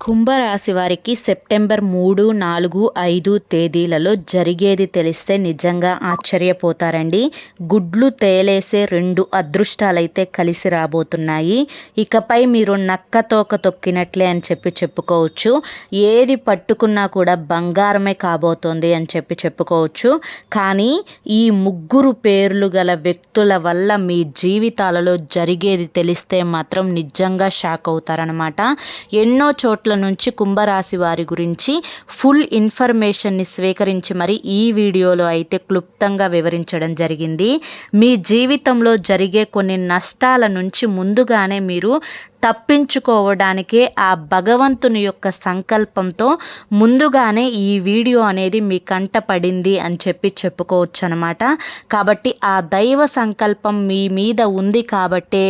కుంభరాశి వారికి సెప్టెంబర్ మూడు నాలుగు ఐదు తేదీలలో జరిగేది తెలిస్తే నిజంగా ఆశ్చర్యపోతారండి. గుడ్లు తేలేసే రెండు అదృష్టాలైతే కలిసి రాబోతున్నాయి. ఇకపై మీరు నక్క తోక తొక్కినట్లే అని చెప్పి చెప్పుకోవచ్చు. ఏది పట్టుకున్నా కూడా బంగారమే కాబోతోంది అని చెప్పి చెప్పుకోవచ్చు. కానీ ఈ ముగ్గురు పేర్లు గల వ్యక్తుల వల్ల మీ జీవితాలలో జరిగేది తెలిస్తే మాత్రం నిజంగా షాక్ అవుతారనమాట ఎన్నో చోట్ల నుంచి కుంభరాశి వారి గురించి ఫుల్ ఇన్ఫర్మేషన్ని స్వీకరించి మరి ఈ వీడియోలో అయితే క్లుప్తంగా వివరించడం జరిగింది. మీ జీవితంలో జరిగే కొన్ని నష్టాల నుంచి ముందుగానే మీరు తప్పించుకోవడానికే ఆ భగవంతుని యొక్క సంకల్పంతో ముందుగానే ఈ వీడియో అనేది మీ కంట పడింది అని చెప్పి చెప్పుకోవచ్చు అనమాట కాబట్టి ఆ దైవ సంకల్పం మీ మీద ఉంది కాబట్టే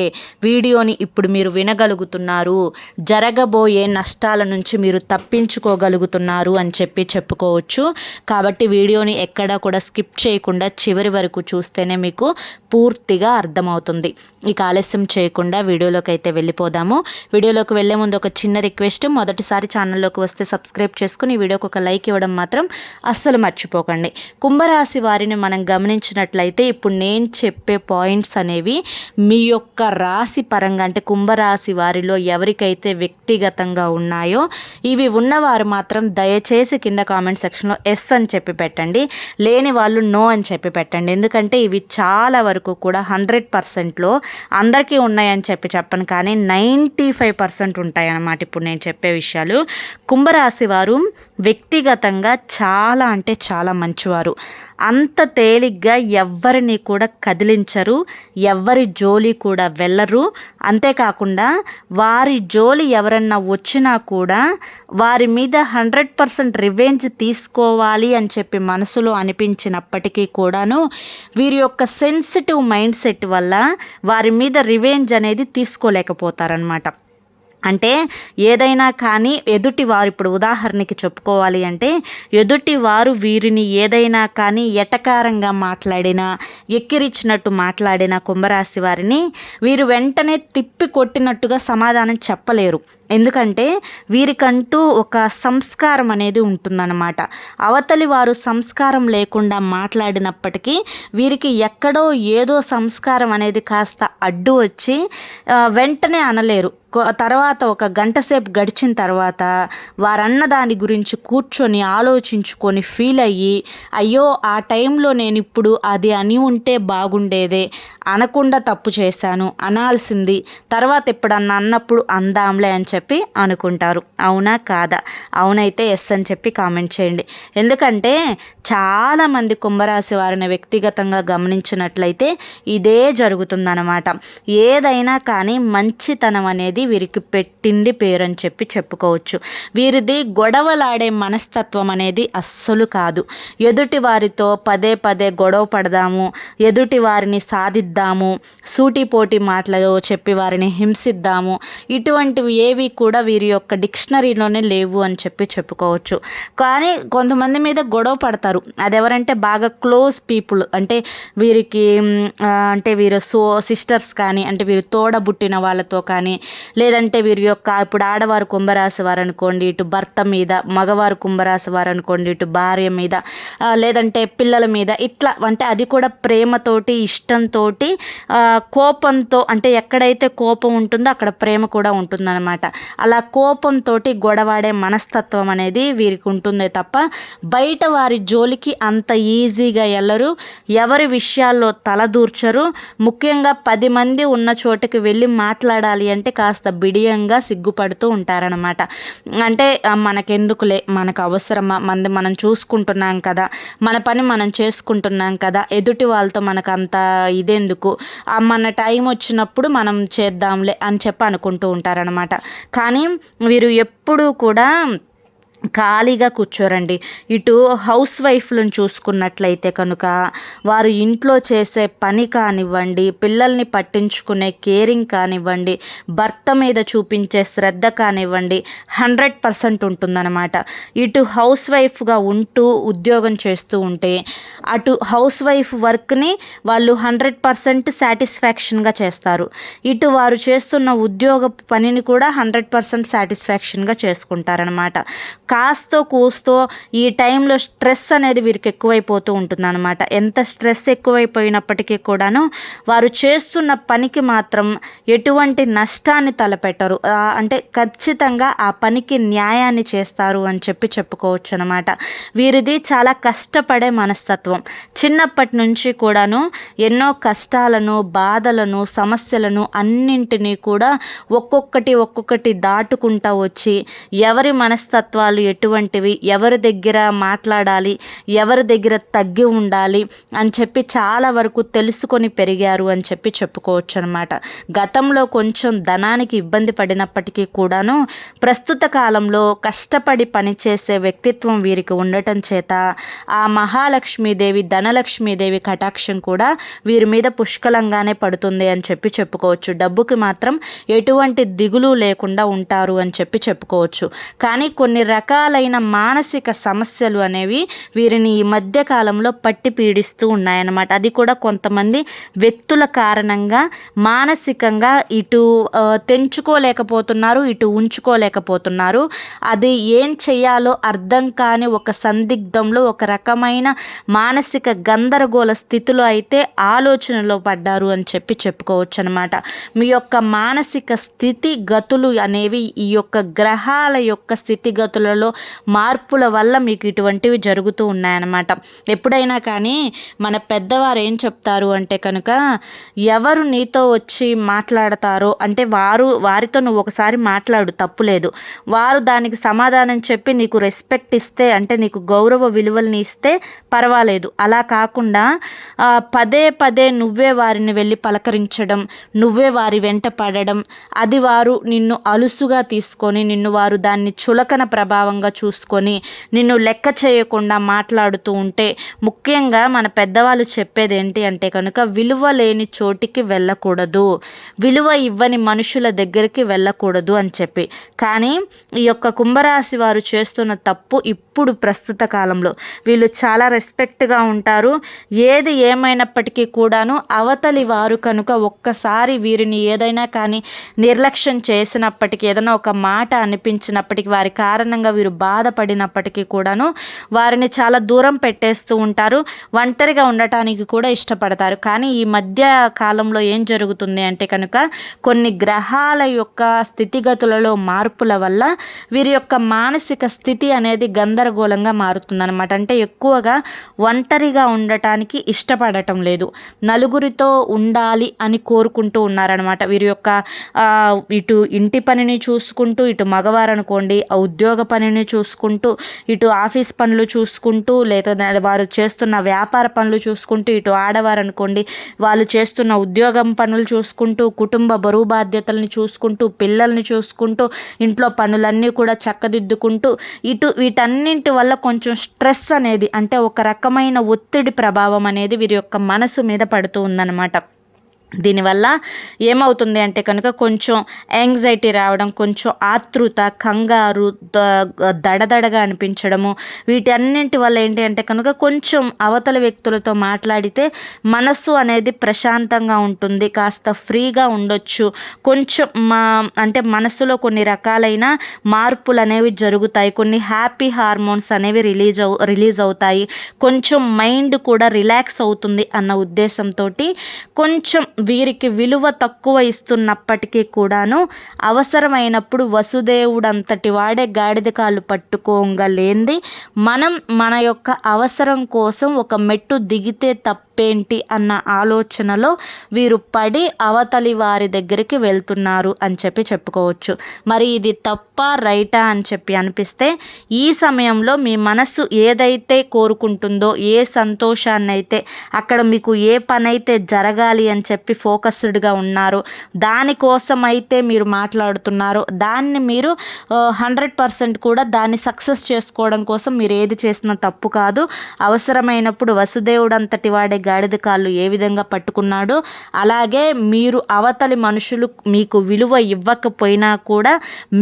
వీడియోని ఇప్పుడు మీరు వినగలుగుతున్నారు. జరగబోయే నష్టాల నుంచి మీరు తప్పించుకోగలుగుతున్నారు అని చెప్పి చెప్పుకోవచ్చు. కాబట్టి వీడియోని ఎక్కడా కూడా స్కిప్ చేయకుండా చివరి వరకు చూస్తేనే మీకు పూర్తిగా అర్థమవుతుంది. ఇక ఆలస్యం చేయకుండా వీడియోలోకి అయితే వెళ్ళిపోదాం. చేద్దాము. వీడియోలోకి వెళ్ళే ముందు ఒక చిన్న రిక్వెస్ట్. మొదటిసారి ఛానల్లోకి వస్తే సబ్స్క్రైబ్ చేసుకుని వీడియోకి ఒక లైక్ ఇవ్వడం మాత్రం అస్సలు మర్చిపోకండి. కుంభరాశి వారిని మనం గమనించినట్లయితే ఇప్పుడు నేను చెప్పే పాయింట్స్ అనేవి మీ యొక్క రాశి పరంగా అంటే కుంభరాశి వారిలో ఎవరికైతే వ్యక్తిగతంగా ఉన్నాయో ఇవి ఉన్నవారు మాత్రం దయచేసి కింద కామెంట్ సెక్షన్లో ఎస్ అని చెప్పి పెట్టండి. లేని వాళ్ళు నో అని చెప్పి పెట్టండి. ఎందుకంటే ఇవి చాలా వరకు కూడా హండ్రెడ్ పర్సెంట్లో అందరికీ ఉన్నాయని చెప్పి చెప్పను. కానీ నైన్ నైంటీ ఫైవ్ పర్సెంట్ ఉంటాయి అన్నమాట ఇప్పుడు నేను చెప్పే విషయాలు. కుంభరాశి వారు వ్యక్తిగతంగా చాలా అంటే చాలా మంచివారు. అంత తేలిగ్గా ఎవ్వరిని కూడా కదిలించరు ఎవ్వరి జోలి కూడా వెళ్ళరు. అంతేకాకుండా వారి జోలి ఎవరన్నా వచ్చినా కూడా వారి మీద హండ్రెడ్ పర్సెంట్ రివెంజ్ తీసుకోవాలి అని చెప్పి మనసులో అనిపించినప్పటికీ కూడాను వీరి యొక్క సెన్సిటివ్ మైండ్ సెట్ వల్ల వారి మీద రివెంజ్ అనేది తీసుకోలేకపోతారనమాట అంటే ఏదైనా కానీ ఎదుటి వారు ఇప్పుడు ఉదాహరణకి చెప్పుకోవాలి అంటే ఎదుటి వారు వీరిని ఏదైనా కానీ ఎటకారంగా మాట్లాడినా ఎక్కిరిచ్చినట్టు మాట్లాడిన కుంభరాశి వారిని వీరు వెంటనే తిప్పి కొట్టినట్టుగా సమాధానం చెప్పలేరు. ఎందుకంటే వీరికంటూ ఒక సంస్కారం అనేది ఉంటుందన్నమాట. అవతలి వారు సంస్కారం లేకుండా మాట్లాడినప్పటికీ వీరికి ఎక్కడో ఏదో సంస్కారం అనేది కాస్త అడ్డు వచ్చి వెంటనే అనలేరు. తర్వాత ఒక గంట సేపు గడిచిన తర్వాత వారన్న దాని గురించి కూర్చొని ఆలోచించుకొని ఫీల్ అయ్యి అయ్యో ఆ టైంలో నేను ఇప్పుడు అది అని ఉంటే బాగుండేదే అనకుండా తప్పు చేశాను అనాల్సింది. తర్వాత ఎప్పుడన్నా అన్నప్పుడు అందాంలే అని చెప్పి అనుకుంటారు. అవునా కాదా? అవునైతే ఎస్ అని చెప్పి కామెంట్ చేయండి. ఎందుకంటే చాలామంది కుంభరాశి వారిని వ్యక్తిగతంగా గమనించినట్లయితే ఇదే జరుగుతుందన్నమాట. ఏదైనా కానీ మంచితనం అనేది వీరికి పెట్టింది పేరు అని చెప్పి చెప్పుకోవచ్చు. వీరిది గొడవలాడే మనస్తత్వం అనేది అస్సలు కాదు. ఎదుటి వారితో పదే పదే గొడవ పడదాము ఎదుటి వారిని సాధిద్దాము సూటిపోటి మాటలు చెప్పి వారిని హింసిద్దాము ఇటువంటివి ఏవి కూడా వీరి యొక్క డిక్షనరీలోనే లేవు అని చెప్పి చెప్పుకోవచ్చు. కానీ కొంతమంది మీద గొడవ పడతారు. అది ఎవరంటే బాగా క్లోజ్ పీపుల్ అంటే వీరికి అంటే వీరు సో సిస్టర్స్ కానీ అంటే వీరు తోడబుట్టిన వాళ్ళతో కానీ లేదంటే వీరి యొక్క ఇప్పుడు ఆడవారు కుంభరాశి వారు అనుకోండి ఇటు భర్త మీద మగవారు కుంభరాశి వారు అనుకోండి ఇటు భార్య మీద లేదంటే పిల్లల మీద ఇట్లా అంటే అది కూడా ప్రేమతోటి ఇష్టంతో కోపంతో అంటే ఎక్కడైతే కోపం ఉంటుందో అక్కడ ప్రేమ కూడా ఉంటుందన్నమాట. అలా కోపంతో గొడవాడే మనస్తత్వం అనేది వీరికి ఉంటుందే తప్ప బయట వారి జోలికి అంత ఈజీగా వెళ్ళరు ఎవరి విషయాల్లో తలదూర్చరు. ముఖ్యంగా పది మంది ఉన్న చోటుకి వెళ్ళి మాట్లాడాలి అంటే కాస్త బిడియంగా సిగ్గుపడుతూ ఉంటారనమాట అంటే మనకెందుకులే మనకు అవసరమా మంది మనం చూసుకుంటున్నాం కదా మన పని మనం చేసుకుంటున్నాం కదా ఎదుటి వాళ్ళతో మనకు అంత ఇదెందుకు మన టైం వచ్చినప్పుడు మనం చేద్దాంలే అని చెప్పి అనుకుంటూ ఉంటారనమాట కానీ వీరు ఎప్పుడూ కూడా ఖాళీగా కూర్చోరండి. ఇటు హౌస్ వైఫ్లను చూసుకున్నట్లయితే కనుక వారు ఇంట్లో చేసే పని కానివ్వండి పిల్లల్ని పట్టించుకునే కేరింగ్ కానివ్వండి భర్త మీద చూపించే శ్రద్ధ కానివ్వండి హండ్రెడ్ పర్సెంట్ ఉంటుందన్నమాట. ఇటు హౌస్ వైఫ్గా ఉంటూ ఉద్యోగం చేస్తూ ఉంటే అటు హౌస్ వైఫ్ వర్క్ని వాళ్ళు హండ్రెడ్ పర్సెంట్ సాటిస్ఫాక్షన్గా చేస్తారు. ఇటు వారు చేస్తున్న ఉద్యోగ పనిని కూడా హండ్రెడ్ పర్సెంట్ సాటిస్ఫాక్షన్గా చేసుకుంటారనమాట కాస్తో కూస్తో ఈ టైంలో స్ట్రెస్ అనేది వీరికి ఎక్కువైపోతూ ఉంటుందన్నమాట. ఎంత స్ట్రెస్ ఎక్కువైపోయినప్పటికీ కూడాను వారు చేస్తున్న పనికి మాత్రం ఎటువంటి నష్టాన్ని తలపెట్టరు. అంటే ఖచ్చితంగా ఆ పనికి న్యాయాన్ని చేస్తారు అని చెప్పి చెప్పుకోవచ్చు అనమాట వీరిది చాలా కష్టపడే మనస్తత్వం. చిన్నప్పటి నుంచి కూడాను ఎన్నో కష్టాలను బాధలను సమస్యలను అన్నింటినీ కూడా ఒక్కొక్కటి ఒక్కొక్కటి దాటుకుంటా వచ్చి ఎవరి మనస్తత్వాలు విషయాలు ఎటువంటివి? ఎవరి దగ్గర మాట్లాడాలి? ఎవరి దగ్గర తగ్గి ఉండాలి? అని చెప్పి చాలా వరకు తెలుసుకొని పెరిగారు అని చెప్పి చెప్పుకోవచ్చు అనమాట గతంలో కొంచెం ధనానికి ఇబ్బంది పడినప్పటికీ కూడాను ప్రస్తుత కాలంలో కష్టపడి పనిచేసే వ్యక్తిత్వం వీరికి ఉండటం చేత ఆ మహాలక్ష్మీదేవి ధనలక్ష్మీదేవి కటాక్షం కూడా వీరి మీద పుష్కలంగానే పడుతుంది అని చెప్పి చెప్పుకోవచ్చు. డబ్బుకి మాత్రం ఎటువంటి దిగులు లేకుండా ఉంటారు అని చెప్పి చెప్పుకోవచ్చు. కానీ కొన్ని రకాల రకాలైన మానసిక సమస్యలు అనేవి వీరిని ఈ మధ్య కాలంలో పట్టి పీడిస్తూ ఉన్నాయన్నమాట. అది కూడా కొంతమంది వ్యక్తుల కారణంగా మానసికంగా ఇటు తెంచుకోలేకపోతున్నారు ఇటు ఉంచుకోలేకపోతున్నారు. అది ఏం చేయాలో అర్థం కాని ఒక సందిగ్ధంలో ఒక రకమైన మానసిక గందరగోళ స్థితిలో అయితే ఆలోచనలో పడ్డారు అని చెప్పి చెప్పుకోవచ్చు అనమాట మీ యొక్క మానసిక స్థితి గతులు అనేవి ఈ యొక్క గ్రహాల యొక్క స్థితిగతులలో జీవితంలో మార్పుల వల్ల మీకు ఇటువంటివి జరుగుతూ ఉన్నాయన్నమాట. ఎప్పుడైనా కానీ మన పెద్దవారు ఏం చెప్తారు అంటే కనుక ఎవరు నీతో వచ్చి మాట్లాడతారో అంటే వారు వారితో నువ్వు ఒకసారి మాట్లాడు తప్పులేదు వారు దానికి సమాధానం చెప్పి నీకు రెస్పెక్ట్ ఇస్తే అంటే నీకు గౌరవ విలువల్ని ఇస్తే పర్వాలేదు. అలా కాకుండా పదే పదే నువ్వే వారిని వెళ్ళి పలకరించడం నువ్వే వారి వెంట పడడం అది వారు నిన్ను అలుసుగా తీసుకొని నిన్ను వారు దాన్ని చులకన ప్రభావం గౌరవంగా చూసుకొని నిన్ను లెక్క చేయకుండా మాట్లాడుతూ ఉంటే ముఖ్యంగా మన పెద్దవాళ్ళు చెప్పేది ఏంటి అంటే కనుక విలువ లేని చోటికి వెళ్ళకూడదు. విలువ ఇవ్వని మనుషుల దగ్గరికి వెళ్ళకూడదు అని చెప్పి. కానీ ఈ యొక్క కుంభరాశి వారు చేస్తున్న తప్పు ఇప్పుడు ప్రస్తుత కాలంలో. వీళ్ళు చాలా రెస్పెక్ట్గా ఉంటారు. ఏది ఏమైనప్పటికీ కూడాను అవతలి వారు కనుక ఒక్కసారి వీరిని ఏదైనా కానీ నిర్లక్ష్యం చేసినప్పటికీ ఏదైనా ఒక మాట అనిపించినప్పటికీ వారి కారణంగా వీరు బాధపడినప్పటికీ కూడాను వారిని చాలా దూరం పెట్టేస్తూ ఉంటారు. ఒంటరిగా ఉండటానికి కూడా ఇష్టపడతారు. కానీ ఈ మధ్య కాలంలో ఏం జరుగుతుంది అంటే కనుక కొన్ని గ్రహాల యొక్క స్థితిగతులలో మార్పుల వల్ల వీరి యొక్క మానసిక స్థితి అనేది గందరగోళంగా మారుతుందన్నమాట. అంటే ఎక్కువగా ఒంటరిగా ఉండటానికి ఇష్టపడటం లేదు. నలుగురితో ఉండాలి అని కోరుకుంటూ ఉన్నారనమాట వీరి యొక్క ఇటు ఇంటి పనిని చూసుకుంటూ ఇటు మగవారు అనుకోండి ఉద్యోగ పని పనిని చూసుకుంటూ ఇటు ఆఫీస్ పనులు చూసుకుంటూ లేదా వారు చేస్తున్న వ్యాపార పనులు చూసుకుంటూ ఇటు ఆడవారు అనుకోండి వాళ్ళు చేస్తున్న ఉద్యోగం పనులు చూసుకుంటూ కుటుంబ బరువు బాధ్యతల్ని చూసుకుంటూ పిల్లల్ని చూసుకుంటూ ఇంట్లో పనులన్నీ కూడా చక్కదిద్దుకుంటూ ఇటు వీటన్నింటి వల్ల కొంచెం స్ట్రెస్ అనేది అంటే ఒక రకమైన ఒత్తిడి ప్రభావం అనేది వీరి యొక్క మనసు మీద పడుతూ ఉందన్నమాట. దీనివల్ల ఏమవుతుంది అంటే కనుక కొంచెం యాంగ్జైటీ రావడం కొంచెం ఆతృత కంగారు దడదడగా అనిపించడము వీటన్నింటి వల్ల ఏంటి అంటే కనుక కొంచెం అవతల వ్యక్తులతో మాట్లాడితే మనస్సు అనేది ప్రశాంతంగా ఉంటుంది కాస్త ఫ్రీగా ఉండొచ్చు. కొంచెం మా అంటే మనస్సులో కొన్ని రకాలైన మార్పులు అనేవి జరుగుతాయి. కొన్ని హ్యాపీ హార్మోన్స్ అనేవి రిలీజ్ అవు రిలీజ్ అవుతాయి. కొంచెం మైండ్ కూడా రిలాక్స్ అవుతుంది అన్న ఉద్దేశంతో కొంచెం వీరికి విలువ తక్కువ ఇస్తున్నప్పటికీ కూడాను అవసరమైనప్పుడు వసుదేవుడంతటి వాడే గాడిద కాళ్ళు పట్టుకోగలేంది. మనం మన యొక్క అవసరం కోసం ఒక మెట్టు దిగితే తప్పేంటి అన్న ఆలోచనలో వీరు పడి అవతలి వారి దగ్గరికి వెళ్తున్నారు అని చెప్పి చెప్పుకోవచ్చు. మరి ఇది తప్ప రైటా అని చెప్పి అనిపిస్తే ఈ సమయంలో మీ మనస్సు ఏదైతే కోరుకుంటుందో ఏ సంతోషాన్ని అయితే అక్కడ మీకు ఏ పనైతే జరగాలి అని చెప్పి చెప్పి ఫోకస్డ్గా ఉన్నారు. దానికోసం అయితే మీరు మాట్లాడుతున్నారు. దాన్ని మీరు హండ్రెడ్ పర్సెంట్ కూడా దాన్ని సక్సెస్ చేసుకోవడం కోసం మీరు ఏది చేసినా తప్పు కాదు. అవసరమైనప్పుడు వసుదేవుడు అంతటి వాడే గాడిద కాళ్ళు ఏ విధంగా పట్టుకున్నాడో అలాగే మీరు అవతలి మనుషులు మీకు విలువ ఇవ్వకపోయినా కూడా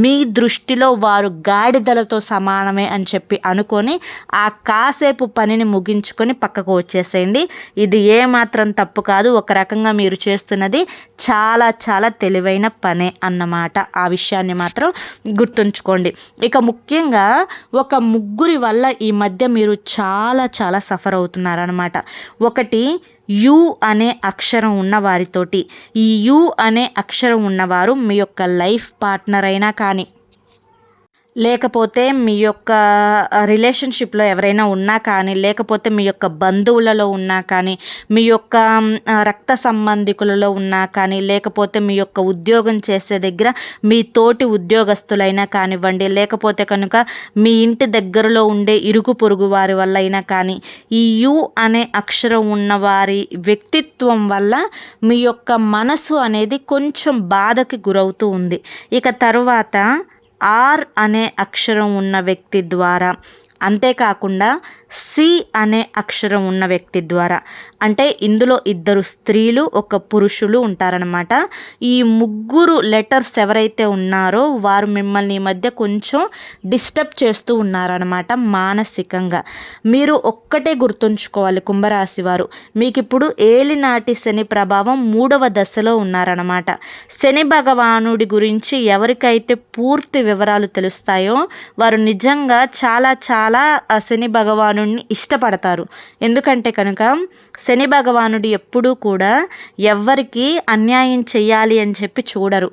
మీ దృష్టిలో వారు గాడిదలతో సమానమే అని చెప్పి అనుకొని ఆ కాసేపు పనిని ముగించుకొని పక్కకు వచ్చేసేయండి. ఇది ఏమాత్రం తప్పు కాదు. ఒక రకంగా మీరు చేస్తున్నది చాలా చాలా తెలివైన పనే అన్నమాట. ఆ విషయాన్ని మాత్రం గుర్తుంచుకోండి. ఇక ముఖ్యంగా ఒక ముగ్గురి వల్ల ఈ మధ్య మీరు చాలా చాలా సఫర్ అవుతున్నారనమాట ఒకటి యు అనే అక్షరం ఉన్న వారితోటి ఈ యు అనే అక్షరం ఉన్నవారు మీ యొక్క లైఫ్ పార్ట్నర్ అయినా కానీ లేకపోతే మీ యొక్క రిలేషన్షిప్లో ఎవరైనా ఉన్నా కానీ లేకపోతే మీ యొక్క బంధువులలో ఉన్నా కానీ మీ యొక్క రక్త సంబంధికులలో ఉన్నా కానీ లేకపోతే మీ యొక్క ఉద్యోగం చేసే దగ్గర మీ తోటి ఉద్యోగస్తులైనా కానివ్వండి లేకపోతే కనుక మీ ఇంటి దగ్గరలో ఉండే ఇరుగు పొరుగు వారి వల్ల అయినా కానీ ఈ యు అనే అక్షరం ఉన్న వారి వ్యక్తిత్వం వల్ల మీ యొక్క మనసు అనేది కొంచెం బాధకి గురవుతూ ఉంది. ఇక తరువాత ఆర్ అనే అక్షరం ఉన్న వ్యక్తి ద్వారా. అంతేకాకుండా సి అనే అక్షరం ఉన్న వ్యక్తి ద్వారా. అంటే ఇందులో ఇద్దరు స్త్రీలు ఒక పురుషులు ఉంటారనమాట ఈ ముగ్గురు లెటర్స్ ఎవరైతే ఉన్నారో వారు మిమ్మల్ని ఈ మధ్య కొంచెం డిస్టర్బ్ చేస్తూ ఉన్నారనమాట మానసికంగా. మీరు ఒక్కటే గుర్తుంచుకోవాలి కుంభరాశి వారు. మీకు ఇప్పుడు ఏలినాటి శని ప్రభావం మూడవ దశలో ఉన్నారనమాట శని భగవానుడి గురించి ఎవరికైతే పూర్తి వివరాలు తెలుస్తాయో వారు నిజంగా చాలా చాలా శని భగవాను భగవానుడిని ఇష్టపడతారు. ఎందుకంటే కనుక శని భగవానుడు ఎప్పుడూ కూడా ఎవ్వరికి అన్యాయం చేయాలి అని చెప్పి చూడరు.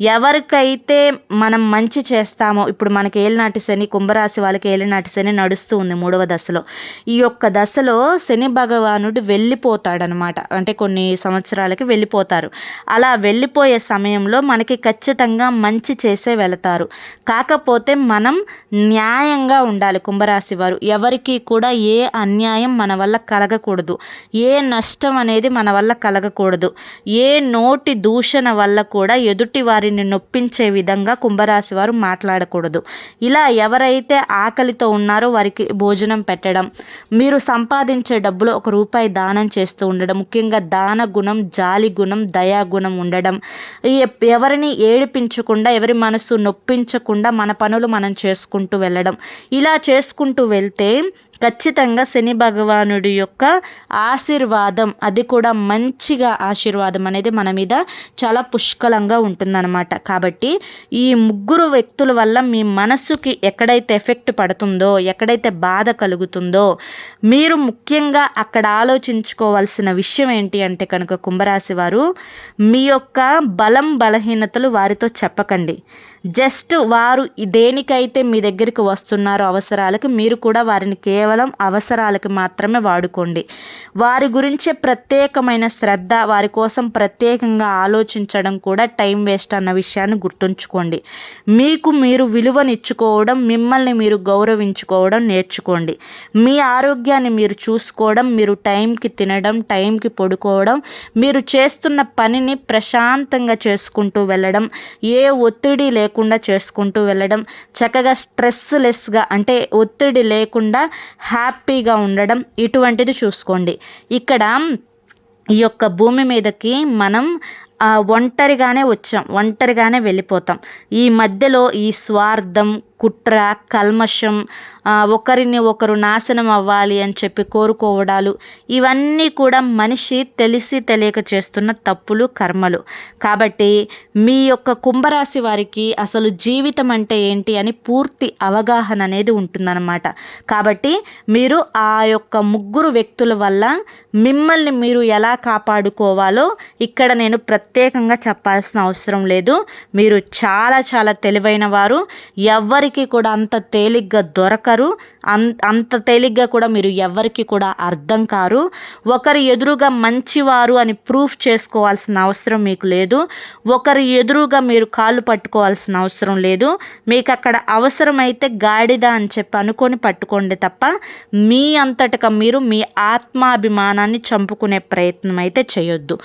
ఎవరికైతే మనం మంచి చేస్తామో ఇప్పుడు మనకి ఏలినాటి శని కుంభరాశి వాళ్ళకి ఏలినాటి శని నడుస్తూ ఉంది మూడవ దశలో. ఈ యొక్క దశలో శని భగవానుడు వెళ్ళిపోతాడనమాట. అంటే కొన్ని సంవత్సరాలకి వెళ్ళిపోతారు. అలా వెళ్ళిపోయే సమయంలో మనకి ఖచ్చితంగా మంచి చేసే వెళతారు. కాకపోతే మనం న్యాయంగా ఉండాలి. కుంభరాశి వారు ఎవరికి కూడా ఏ అన్యాయం మన వల్ల కలగకూడదు. ఏ నష్టం అనేది మన వల్ల కలగకూడదు. ఏ నోటి దూషణ వల్ల కూడా ఎదుటి వారిని నొప్పించే విధంగా కుంభరాశి వారు మాట్లాడకూడదు. ఇలా ఎవరైతే ఆకలితో ఉన్నారో వారికి భోజనం పెట్టడం మీరు సంపాదించే డబ్బులు ఒక రూపాయి దానం చేస్తూ ఉండడం ముఖ్యంగా దాన గుణం జాలి గుణం దయా గుణం ఉండడం ఎవరిని ఏడిపించకుండా ఎవరి మనసు నొప్పించకుండా మన పనులు మనం చేసుకుంటూ వెళ్ళడం. ఇలా చేసుకుంటూ వెళ్తే ఖచ్చితంగా శని భగవానుడి యొక్క ఆశీర్వాదం అది కూడా మంచిగా ఆశీర్వాదం అనేది మన మీద చాలా పుష్కలంగా ఉంటుందన్నమాట. కాబట్టి ఈ ముగ్గురు వ్యక్తుల వల్ల మీ మనస్సుకి ఎక్కడైతే ఎఫెక్ట్ పడుతుందో ఎక్కడైతే బాధ కలుగుతుందో మీరు ముఖ్యంగా అక్కడ ఆలోచించుకోవాల్సిన విషయం ఏంటి అంటే కనుక కుంభరాశి వారు మీ యొక్క బలం బలహీనతలు వారితో చెప్పకండి. జస్ట్ వారు దేనికైతే మీ దగ్గరికి వస్తున్నారో అవసరాలకి మీరు కూడా వారిని కేవలం కేవలం అవసరాలకి మాత్రమే వాడుకోండి. వారి గురించే ప్రత్యేకమైన శ్రద్ధ వారి కోసం ప్రత్యేకంగా ఆలోచించడం కూడా టైం వేస్ట్ అన్న విషయాన్ని గుర్తుంచుకోండి. మీకు మీరు విలువనిచ్చుకోవడం మిమ్మల్ని మీరు గౌరవించుకోవడం నేర్చుకోండి. మీ ఆరోగ్యాన్ని మీరు చూసుకోవడం మీరు టైంకి తినడం టైంకి పడుకోవడం మీరు చేస్తున్న పనిని ప్రశాంతంగా చేసుకుంటూ వెళ్ళడం ఏ ఒత్తిడి లేకుండా లేకుండా చేసుకుంటూ వెళ్ళడం చక్కగా స్ట్రెస్ లెస్గా అంటే ఒత్తిడి లేకుండా హ్యాపీగా ఉండడం ఇటువంటిది చూసుకోండి. ఇక్కడ ఈ యొక్క భూమి మీదకి మనం ఒంటరిగానే వచ్చాం ఒంటరిగానే వెళ్ళిపోతాం. ఈ మధ్యలో ఈ స్వార్థం కుట్ర కల్మషం ఒకరిని ఒకరు నాశనం అవ్వాలి అని చెప్పి కోరుకోవడాలు ఇవన్నీ కూడా మనిషి తెలిసి తెలియక చేస్తున్న తప్పులు కర్మలు. కాబట్టి మీ యొక్క కుంభరాశి వారికి అసలు జీవితం అంటే ఏంటి అని పూర్తి అవగాహన అనేది ఉంటుందన్నమాట. కాబట్టి మీరు ఆ యొక్క ముగ్గురు వ్యక్తుల వల్ల మిమ్మల్ని మీరు ఎలా కాపాడుకోవాలో ఇక్కడ నేను ప్రత్యేకంగా చెప్పాల్సిన అవసరం లేదు. మీరు చాలా చాలా తెలివైన వారు. ఎవరికి కూడా అంత తేలిగ్గా దొరకరు. అంత అంత తేలిగ్గా కూడా మీరు ఎవరికి కూడా అర్థం కారు. ఒకరి ఎదురుగా మంచివారు అని ప్రూఫ్ చేసుకోవాల్సిన అవసరం మీకు లేదు. ఒకరి ఎదురుగా మీరు కాళ్ళు పట్టుకోవాల్సిన అవసరం లేదు. మీకు అక్కడ అవసరమైతే గాడిద అని చెప్పి అనుకొని పట్టుకోండి తప్ప మీ అంతటగా మీరు మీ ఆత్మాభిమానాన్ని చంపుకునే ప్రయత్నం అయితే చేయొద్దు.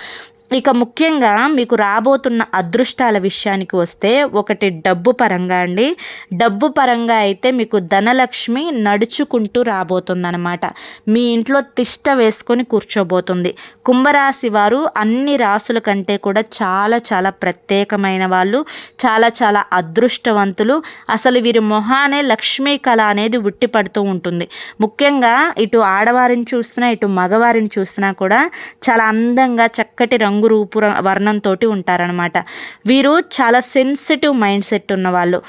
ఇక ముఖ్యంగా మీకు రాబోతున్న అదృష్టాల విషయానికి వస్తే ఒకటి డబ్బు పరంగా అండి. డబ్బు పరంగా అయితే మీకు ధనలక్ష్మి నడుచుకుంటూ రాబోతుందన్నమాట. మీ ఇంట్లో తిష్ట వేసుకొని కూర్చోబోతుంది. కుంభరాశి వారు అన్ని రాసుల కంటే కూడా చాలా చాలా ప్రత్యేకమైన వాళ్ళు చాలా చాలా అదృష్టవంతులు. అసలు వీరి మొహానే లక్ష్మీ కళ అనేది ఉట్టిపడుతూ ఉంటుంది. ముఖ్యంగా ఇటు ఆడవారిని చూసినా ఇటు మగవారిని చూసినా కూడా చాలా అందంగా చక్కటి రంగు రంగు రూపు వర్ణంతో ఉంటారనమాట వీరు చాలా సెన్సిటివ్ మైండ్ సెట్ ఉన్నవాళ్ళు.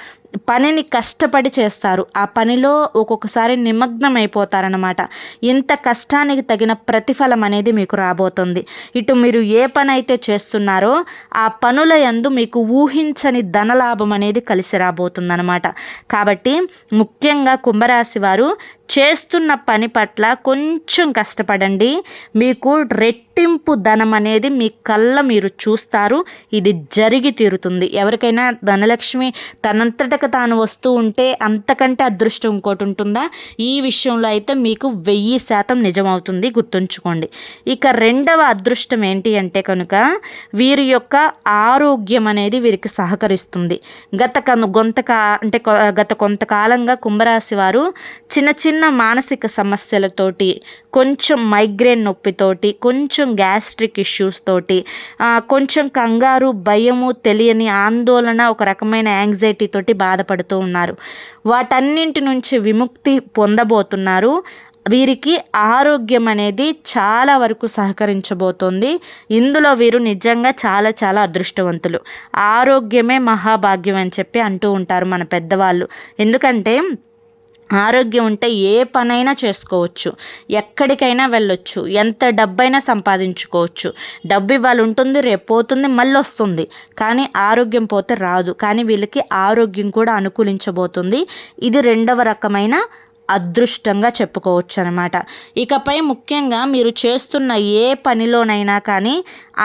పనిని కష్టపడి చేస్తారు. ఆ పనిలో ఒక్కొక్కసారి నిమగ్నం అయిపోతారనమాట ఇంత కష్టానికి తగిన ప్రతిఫలం అనేది మీకు రాబోతుంది. ఇటు మీరు ఏ పని అయితే చేస్తున్నారో ఆ పనుల యందు మీకు ఊహించని ధనలాభం అనేది కలిసి రాబోతుందనమాట కాబట్టి ముఖ్యంగా కుంభరాశి వారు చేస్తున్న పని పట్ల కొంచెం కష్టపడండి. మీకు రెట్టింపు ధనం అనేది మీ కళ్ళ మీరు చూస్తారు. ఇది జరిగి తీరుతుంది. ఎవరికైనా ధనలక్ష్మి తనంతట వెనక తాను వస్తూ ఉంటే అంతకంటే అదృష్టం ఇంకోటి ఉంటుందా? ఈ విషయంలో అయితే మీకు వెయ్యి శాతం నిజమవుతుంది. గుర్తుంచుకోండి. ఇక రెండవ అదృష్టం ఏంటి అంటే కనుక వీరి యొక్క ఆరోగ్యం అనేది వీరికి సహకరిస్తుంది. గత గొంతకా అంటే గత కొంతకాలంగా కుంభరాశి వారు చిన్న చిన్న మానసిక సమస్యలతోటి కొంచెం మైగ్రేన్ నొప్పితోటి కొంచెం గ్యాస్ట్రిక్ ఇష్యూస్ తోటి కొంచెం కంగారు భయము తెలియని ఆందోళన ఒక రకమైన యాంగ్జైటీ తోటి బాధపడుతూ ఉన్నారు. వాటన్నింటి నుంచి విముక్తి పొందబోతున్నారు. వీరికి ఆరోగ్యం అనేది చాలా వరకు సహకరించబోతోంది. ఇందులో వీరు నిజంగా చాలా చాలా అదృష్టవంతులు. ఆరోగ్యమే మహాభాగ్యం అని చెప్పి అంటూ ఉంటారు మన పెద్దవాళ్ళు. ఎందుకంటే ఆరోగ్యం ఉంటే ఏ పనైనా చేసుకోవచ్చు. ఎక్కడికైనా వెళ్ళొచ్చు. ఎంత డబ్బైనా సంపాదించుకోవచ్చు. డబ్బు ఇవాళ ఉంటుంది రేపు పోతుంది మళ్ళీ వస్తుంది కానీ ఆరోగ్యం పోతే రాదు. కానీ వీళ్ళకి ఆరోగ్యం కూడా అనుకూలించబోతుంది. ఇది రెండవ రకమైన అదృష్టంగా చెప్పుకోవచ్చు అనమాట ఇకపై ముఖ్యంగా మీరు చేస్తున్న ఏ పనిలోనైనా కానీ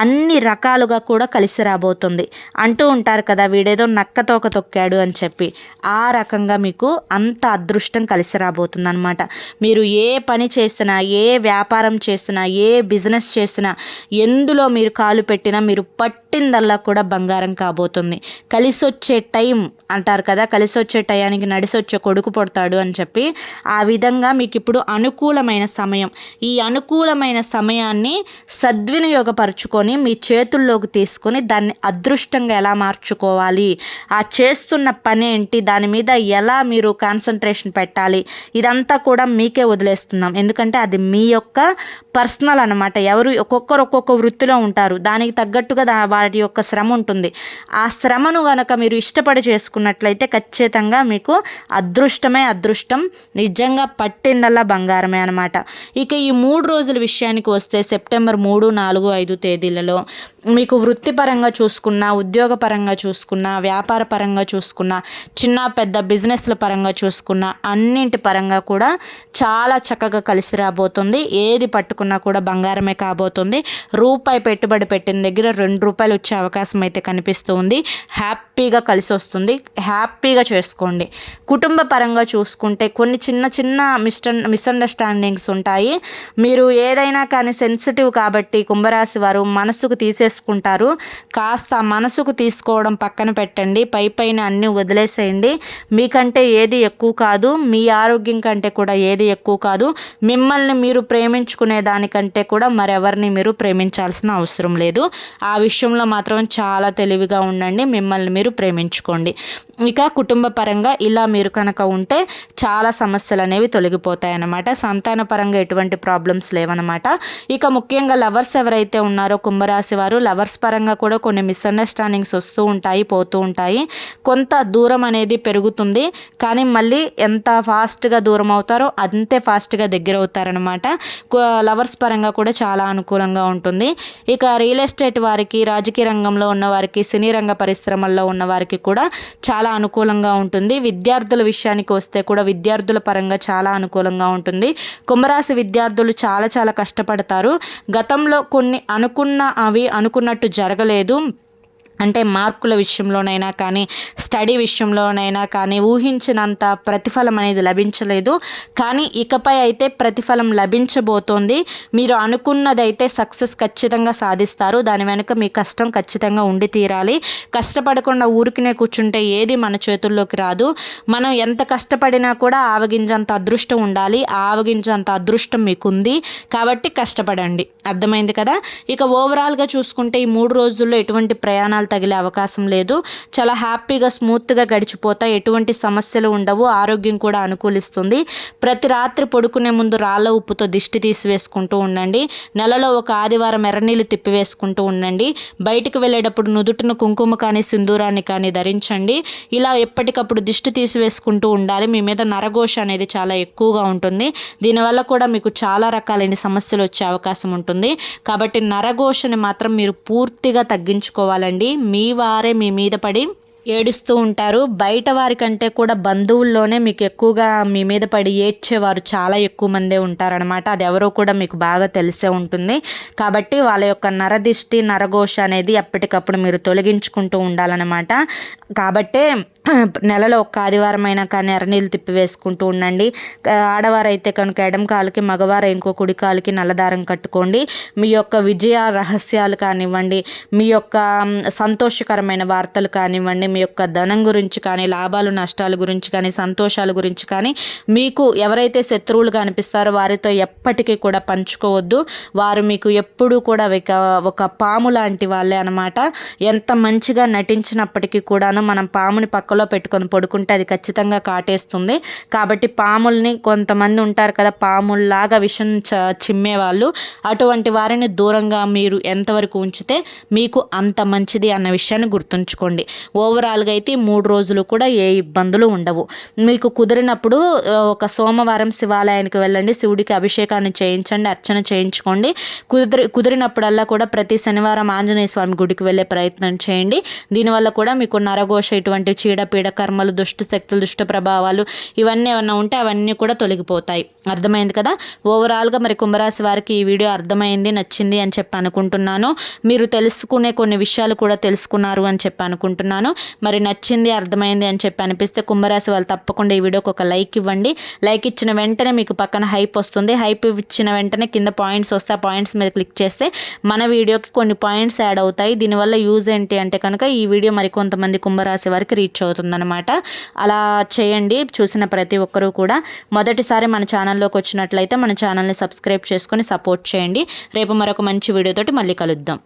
అన్ని రకాలుగా కూడా కలిసి రాబోతుంది. అంటూ ఉంటారు కదా వీడేదో నక్కతోక తొక్కాడు అని చెప్పి. ఆ రకంగా మీకు అంత అదృష్టం కలిసి రాబోతుంది అనమాట మీరు ఏ పని చేసినా ఏ వ్యాపారం చేసినా ఏ బిజినెస్ చేసినా ఎందులో మీరు కాలు పెట్టినా మీరు పుట్టిందల్లా కూడా బంగారం కాబోతుంది. కలిసి వచ్చే టైం అంటారు కదా కలిసి వచ్చే టయానికి నడిసి వచ్చే కొడుకు పుడతాడు అని చెప్పి ఆ విధంగా మీకు ఇప్పుడు అనుకూలమైన సమయం. ఈ అనుకూలమైన సమయాన్ని సద్వినియోగపరుచుకొని మీ చేతుల్లోకి తీసుకొని దాన్ని అదృష్టంగా ఎలా మార్చుకోవాలి? ఆ చేస్తున్న పని ఏంటి? దాని మీద ఎలా మీరు కాన్సన్ట్రేషన్ పెట్టాలి? ఇదంతా కూడా మీకే వదిలేస్తున్నాం. ఎందుకంటే అది మీ యొక్క పర్సనల్ అనమాట ఎవరు ఒక్కొక్కరు ఒక్కొక్క వృత్తిలో ఉంటారు. దానికి తగ్గట్టుగా వారి వాటి యొక్క శ్రమ ఉంటుంది. ఆ శ్రమను గనక మీరు ఇష్టపడి చేసుకున్నట్లయితే ఖచ్చితంగా మీకు అదృష్టమే అదృష్టం. నిజంగా పట్టిందల్లా బంగారమే అనమాట ఇక ఈ మూడు రోజుల విషయానికి వస్తే సెప్టెంబర్ మూడు నాలుగు ఐదు తేదీలలో మీకు వృత్తిపరంగా చూసుకున్నా ఉద్యోగపరంగా చూసుకున్నా వ్యాపార పరంగా చూసుకున్నా చిన్న పెద్ద బిజినెస్ల పరంగా చూసుకున్నా అన్నింటి పరంగా కూడా చాలా చక్కగా కలిసి రాబోతుంది. ఏది పట్టుకున్నా కూడా బంగారమే కాబోతుంది. రూపాయి పెట్టుబడి పెట్టిన దగ్గర రెండు రూపాయలు వచ్చే అవకాశం అయితే కనిపిస్తుంది హ్యాపీగా కలిసి వస్తుంది. హ్యాపీగా చేసుకోండి. కుటుంబ పరంగా చూసుకుంటే కొన్ని చిన్న చిన్న మిస్టర్ మిస్అండర్స్టాండింగ్స్ ఉంటాయి. మీరు ఏదైనా కానీ సెన్సిటివ్ కాబట్టి కుంభరాశి వారు మనసుకు తీసేసుకుంటారు. కాస్త మనసుకు తీసుకోవడం పక్కన పెట్టండి. పై పైన అన్నీ వదిలేసేయండి. మీకంటే ఏది ఎక్కువ కాదు. మీ ఆరోగ్యం కంటే కూడా ఏది ఎక్కువ కాదు. మిమ్మల్ని మీరు ప్రేమించుకునే దానికంటే కూడా మరెవరిని మీరు ప్రేమించాల్సిన అవసరం లేదు. ఆ విషయంలో మాత్రం చాలా తెలివిగా ఉండండి మిమ్మల్ని మీరు ప్రేమించుకోండి. ఇక కుటుంబ పరంగా ఇలా మీరు కనుక ఉంటే చాలా సమస్యలు అనేవి తొలగిపోతాయన్నమాట. సంతాన పరంగా ఎటువంటి ప్రాబ్లమ్స్ లేవన్నమాట. ఇక ముఖ్యంగా లవర్స్ ఎవరైతే ఉన్నారో కుంభరాశి వారు లవర్స్ పరంగా కూడా కొన్ని మిస్అండర్స్టాండింగ్స్ వస్తూ ఉంటాయి పోతూ ఉంటాయి. కొంత దూరం అనేది పెరుగుతుంది. కానీ మళ్ళీ ఎంత ఫాస్ట్గా దూరం అవుతారో అంతే ఫాస్ట్గా దగ్గర అవుతారనమాట లవర్స్ పరంగా కూడా చాలా అనుకూలంగా ఉంటుంది. ఇక రియల్ ఎస్టేట్ వారికి రాజకీయ రంగంలో ఉన్నవారికి సినీ రంగ పరిశ్రమల్లో ఉన్నవారికి కూడా చాలా అనుకూలంగా ఉంటుంది. విద్యార్థుల విషయానికి వస్తే కూడా విద్యార్థుల పరంగా చాలా అనుకూలంగా ఉంటుంది. కుంభరాశి విద్యార్థులు చాలా చాలా కష్టపడతారు. గతంలో కొన్ని అనుకున్న అవి అనుకున్నట్టు జరగలేదు. అంటే మార్కుల విషయంలోనైనా కానీ స్టడీ విషయంలోనైనా కానీ ఊహించినంత ప్రతిఫలం అనేది లభించలేదు. కానీ ఇకపై అయితే ప్రతిఫలం లభించబోతోంది. మీరు అనుకున్నదైతే సక్సెస్ ఖచ్చితంగా సాధిస్తారు. దాని వెనుక మీ కష్టం ఖచ్చితంగా ఉండి తీరాలి. కష్టపడకుండా ఊరికినే కూర్చుంటే ఏది మన చేతుల్లోకి రాదు. మనం ఎంత కష్టపడినా కూడా ఆవగింజంత అదృష్టం ఉండాలి. ఆవగింజంత అదృష్టం మీకుంది. కాబట్టి కష్టపడండి. అర్థమైంది కదా? ఇక ఓవరాల్గా చూసుకుంటే ఈ మూడు రోజుల్లో ఎటువంటి ప్రయాణాలు తగిలే అవకాశం లేదు. చాలా హ్యాపీగా స్మూత్గా గడిచిపోతాయి. ఎటువంటి సమస్యలు ఉండవు. ఆరోగ్యం కూడా అనుకూలిస్తుంది. ప్రతి రాత్రి పడుకునే ముందు రాళ్ళ ఉప్పుతో దిష్టి తీసివేసుకుంటూ ఉండండి. నెలలో ఒక ఆదివారం ఎర్రనీళ్ళు తిప్పివేసుకుంటూ ఉండండి. బయటికి వెళ్ళేటప్పుడు నుదుటిన కుంకుమ కానీ సింధూరాన్ని కానీ ధరించండి. ఇలా ఎప్పటికప్పుడు దిష్టి తీసివేసుకుంటూ ఉండాలి. మీ మీద నరఘోష అనేది చాలా ఎక్కువగా ఉంటుంది. దీనివల్ల కూడా మీకు చాలా రకాలైన సమస్యలు వచ్చే అవకాశం ఉంటుంది. కాబట్టి నరఘోషని మాత్రం మీరు పూర్తిగా తగ్గించుకోవాలండి. మీ వారే మీ మీద పడి ఏడుస్తూ ఉంటారు. బయట వారికంటే కూడా బంధువుల్లోనే మీకు ఎక్కువగా మీ మీద పడి ఏడ్చేవారు చాలా ఎక్కువ మందే ఉంటారనమాట అది ఎవరో కూడా మీకు బాగా తెలిసే ఉంటుంది. కాబట్టి వాళ్ళ యొక్క నరదిష్టి నరఘోష అనేది ఎప్పటికప్పుడు మీరు తొలగించుకుంటూ ఉండాలన్నమాట. కాబట్టే నెలలో ఒక్క ఆదివారమైనా కానీ ఎర్రనీళ్ళు తిప్పి వేసుకుంటూ ఉండండి ఆడవారైతే కనుక ఎడం కాలుకి మగవారు ఇంకో కుడి కాలుకి నల్లదారం కట్టుకోండి. మీ యొక్క విజయ రహస్యాలు కానివ్వండి మీ యొక్క సంతోషకరమైన వార్తలు కానివ్వండి మీ యొక్క ధనం గురించి కానీ లాభాలు నష్టాల గురించి కానీ సంతోషాల గురించి కానీ మీకు ఎవరైతే శత్రువులుగా అనిపిస్తారో వారితో ఎప్పటికీ కూడా పంచుకోవద్దు. వారు మీకు ఎప్పుడూ కూడా ఒక ఒక పాము లాంటి వాళ్ళే అనమాట ఎంత మంచిగా నటించినప్పటికీ కూడాను మనం పాముని పక్కలో పెట్టుకొని పడుకుంటే అది ఖచ్చితంగా కాటేస్తుంది. కాబట్టి పాముల్ని కొంతమంది ఉంటారు కదా పాముల్లాగా విషం చ చిమ్మేవాళ్ళు. అటువంటి వారిని దూరంగా మీరు ఎంతవరకు ఉంచితే మీకు అంత మంచిది అన్న విషయాన్ని గుర్తుంచుకోండి. ఓవరాల్గా అయితే మూడు రోజులు కూడా ఏ ఇబ్బందులు ఉండవు. మీకు కుదిరినప్పుడు ఒక సోమవారం శివాలయానికి వెళ్ళండి శివుడికి అభిషేకాన్ని చేయించండి అర్చన చేయించుకోండి. కుదిరి కుదిరినప్పుడల్లా కూడా ప్రతి శనివారం ఆంజనేయ స్వామి గుడికి వెళ్ళే ప్రయత్నం చేయండి. దీనివల్ల కూడా మీకు నరఘోష ఇటువంటి చీడ కర్మలు దుష్ట శక్తులు దుష్ట ప్రభావాలు ఇవన్నీ ఏమన్నా ఉంటే అవన్నీ కూడా తొలగిపోతాయి. అర్థమైంది కదా? ఓవరాల్గా మరి కుంభరాశి వారికి ఈ వీడియో అర్థమైంది నచ్చింది అని చెప్పి అనుకుంటున్నాను. మీరు తెలుసుకునే కొన్ని విషయాలు కూడా తెలుసుకున్నారు అని చెప్పి అనుకుంటున్నాను. మరి నచ్చింది అర్థమైంది అని చెప్పి అనిపిస్తే కుంభరాశి వాళ్ళు తప్పకుండా ఈ వీడియోకి ఒక లైక్ ఇవ్వండి. లైక్ ఇచ్చిన వెంటనే మీకు పక్కన హైప్ వస్తుంది. హైప్ ఇచ్చిన వెంటనే కింద పాయింట్స్ వస్తే ఆ పాయింట్స్ మీద క్లిక్ చేస్తే మన వీడియోకి కొన్ని పాయింట్స్ యాడ్ అవుతాయి. దీనివల్ల యూజ్ ఏంటి అంటే కనుక ఈ వీడియో మరి కొంతమంది కుంభరాశి వారికి రీచ్ అవుతుంది. అవుతుందన్నమాట అలా చేయండి చూసిన ప్రతి ఒక్కరూ కూడా. మొదటిసారి మన ఛానల్లోకి వచ్చినట్లయితే మన ఛానల్ని సబ్స్క్రైబ్ చేసుకొని సపోర్ట్ చేయండి. రేపు మరొక మంచి వీడియోతోటి మళ్ళీ కలుద్దాం.